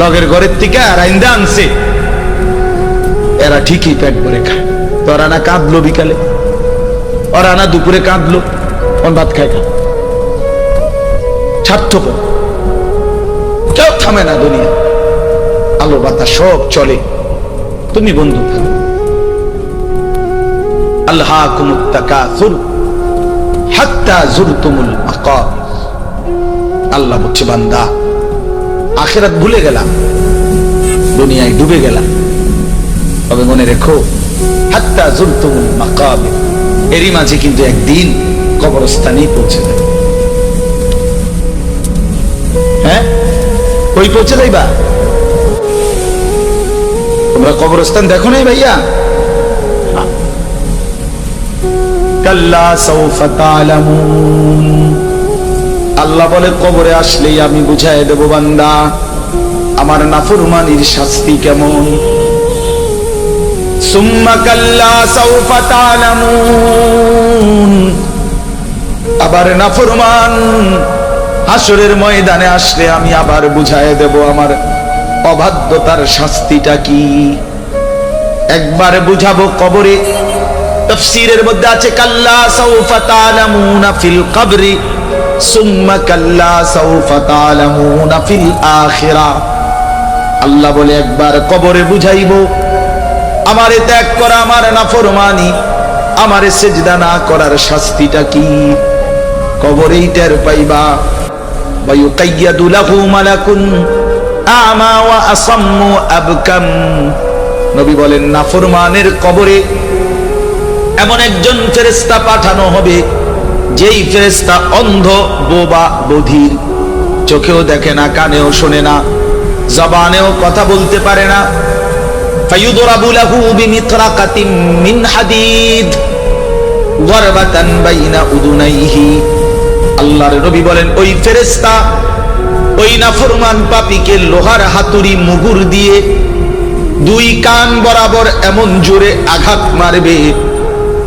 লগের ঘরের থেকে আর আইন্দা আনছে। এরা ঠিকই পেট ভরে খায়। তোরা না কাঁদলো বিকালে। ওরা না দুপুরে কাঁদলো। কোন ভাত খায় খা স্বার্থপর কেউ? থামে না দুনিয়া। আলো বাতাস সব চলে। তুমি বন্ধু থাকো আল্লাহ আল্লাহ বলছে বান্দা। আখেরাত ভুলে গেলাম। দুনিয়ায় ডুবে গেলাম। তবে মনে রেখো, হাত্তা জুরতুমুল মাকাম এরই মাঝে কিন্তু একদিন কবরস্থানেই পৌঁছে যাবে। হ্যাঁ? কই পৌঁছে যাইবা? তোমরা কবরস্থান দেখো নাই ভাইয়া? কাল্লা সাউফা তালামুন আল্লাহ বলে, কবরে আসলেই আমি বুঝাই দেব বান্দা, আমার নাফরমানির শাস্তি কেমন? আবার নাফরমান হাসরের ময়দানে আসলে আমি আবার বুঝাই দেব, আমার অবাধ্যতার শাস্তিটা কি? একবার বুঝাবো কবরে তফসিরের মধ্যে আছে, কাল্লা সাউফা তালামুনা ফিল কবরি, সুম্মা কাল্লা সাউফা তালামুনা ফিল আখিরা। আল্লাহ বলে, একবার কবরে বুঝাইবো, আমারে ত্যাগ করা, আমার নাফরমানি, আমারে সেজদা না করার শাস্তিটা কি? কবরেই টের পাইবা। লাহু মালাকুন আমা ওয়া আসাম্মু আবকাম। নবী বলেন, নাফরমানের কবরে এমন একজন ফেরেস্তা পাঠানো হবে, যেই ফেরেস্তা অন্ধ, বোবা, বধির, চোখেও দেখে না, কানেও শোনে না, জবানেও কথা বলতে পারে না। আল্লাহর বলেন, ওই ওই লোহার হাতুড়ি দিয়ে দুই কান বরাবর এমন জোরে আঘাত মারবে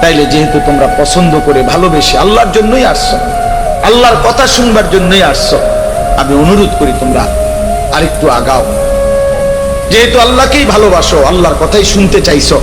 তাইলে যেহেতু তোমরা পছন্দ করে ভালোবেসে আল্লাহর জন্যই আসছো, আল্লাহর কথা শুনবার জন্যই আসছো, আমি অনুরোধ করি তোমরা আরেকটু আগাও। যেহেতু আল্লাহকেই ভালোবাসো, আল্লাহর কথাই শুনতে চাইছো